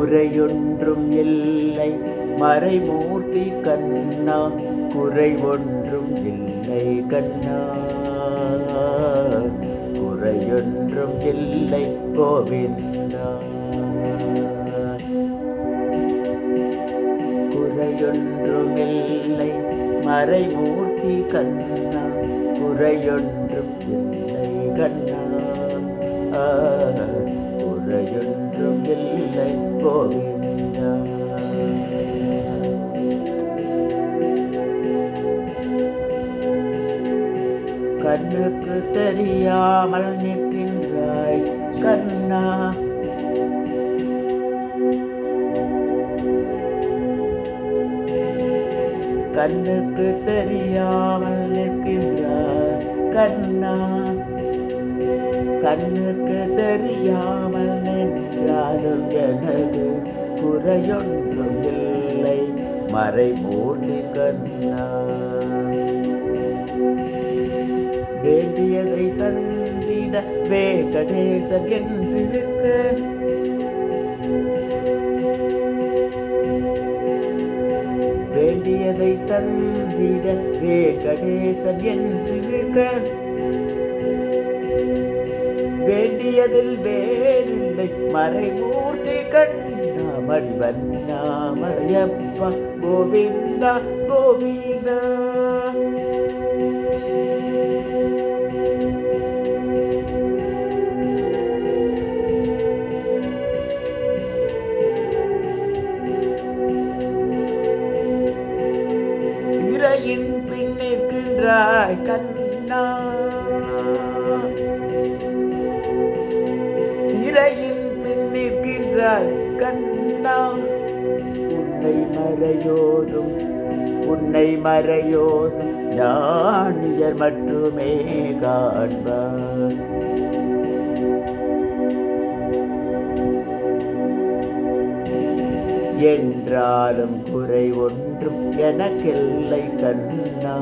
குறையொன்றும் இல்லை. மறைமூர்த்தி கண்ணா குறை ஒன்றும் இல்லை கண்ணா. குறையொன்றும் இல்லை கோவிந்தா. குறையொன்றும் இல்லை மறைமூர்த்தி கண்ணா குறையொன்றும் இல்லை கண்ணா. ஆ, குறையொன்றும் இல்லை கோவிந்தா கண்ணுக்கு தெரியாமல் நிற்கின்றாய் கண்ணா. கண்ணுக்கு தெரியாமல் நிற்கின்றாய் கண்ணா. கண்ணுக்கு தெரியாமல் நின்றாலும் எனது குறையொன்றும் இல்லை. மறைமூர்த்தி கண்ணா. வேண்டியதை தந்திட வேங்கடேசன் என்றிருக்க. வேண்டியதை தந்திட வேங்கடேசன் என்றிருக்க. வேண்டியதில் வேறில்லை. மறைமூர்த்தி கண்ணா மணிவண்ணா கோவிந்தா கோவிந்தா. திரையின் பின் நிற்கின்றாய் மறையோதும் உன்னை மறையோதும் ஞானியர் மட்டுமே காண்பார். என்றாலும் குறை ஒன்றும் எனக்கில்லை கண்ணா.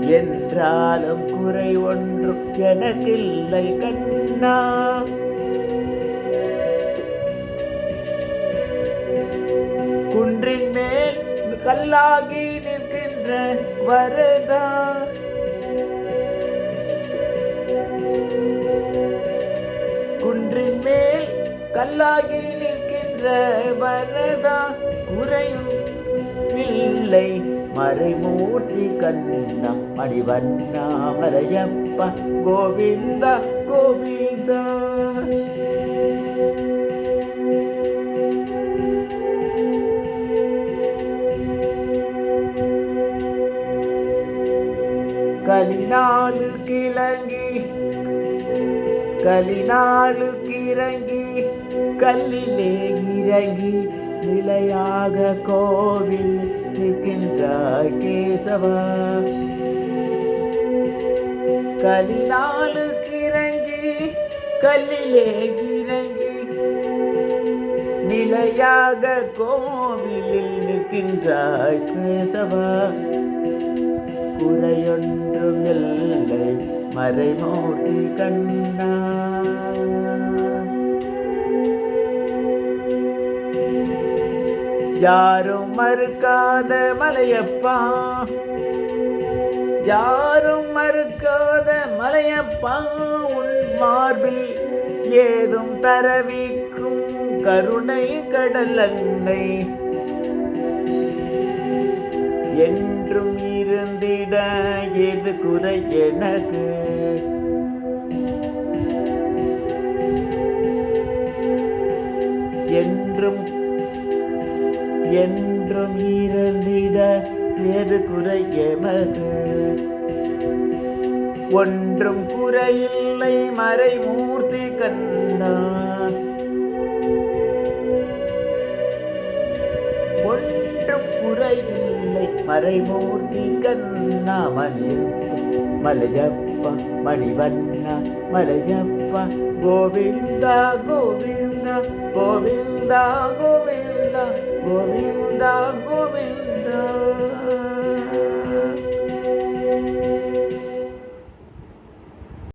என்றாலும் குறை ஒன்றும் எனக்கில்லை கண்ணா. குன்றின் மேல் கல்லாகி நிற்கின்ற வரதா. குன்றின் மேல் கல்லாகி நிற்கின்ற வரதா. குறையும் இல்லை மறைமூர்த்தி கண்ணா மணிவண்ணா மலையப்பா கோவிந்தா கோவிந்தா. கலிநாளு கிளங்கி கலிநாளு கிறங்கி கல்லிலே இறங்கி நிலையாக கோவில் நிற்கின்ற கேசவா. கலிநாளு கிறங்கி கல்லிலே இறங்கி நிலையாக கோவிலில் நிற்கின்ற கேசவா. குறையொன்றும் இல்லை. மறைமூர்த்தி கண்ணா. யாரும் மறுக்காத மலையப்பா. யாரும் மறுக்காத மலையப்பா. உன் மார்பில் ஏதும் தரவிக்கும் கருணை கடல் அன்னை என் எது குறை எனக்கு? என்றும் என்றும் இருந்திட ஏது குறை எமகு ஒன்றும் குறையில்லை மறைமூர்த்தி கண்ணா. ஒன்றும் குறையில்லை மறைமூர்த்தி கண்ணா மலையப்பா மலையப்பா மணிவண்ணா மலையப்பா கோவிந்தா கோவிந்தா கோவிந்தா கோவிந்தா கோவிந்தா கோவிந்தா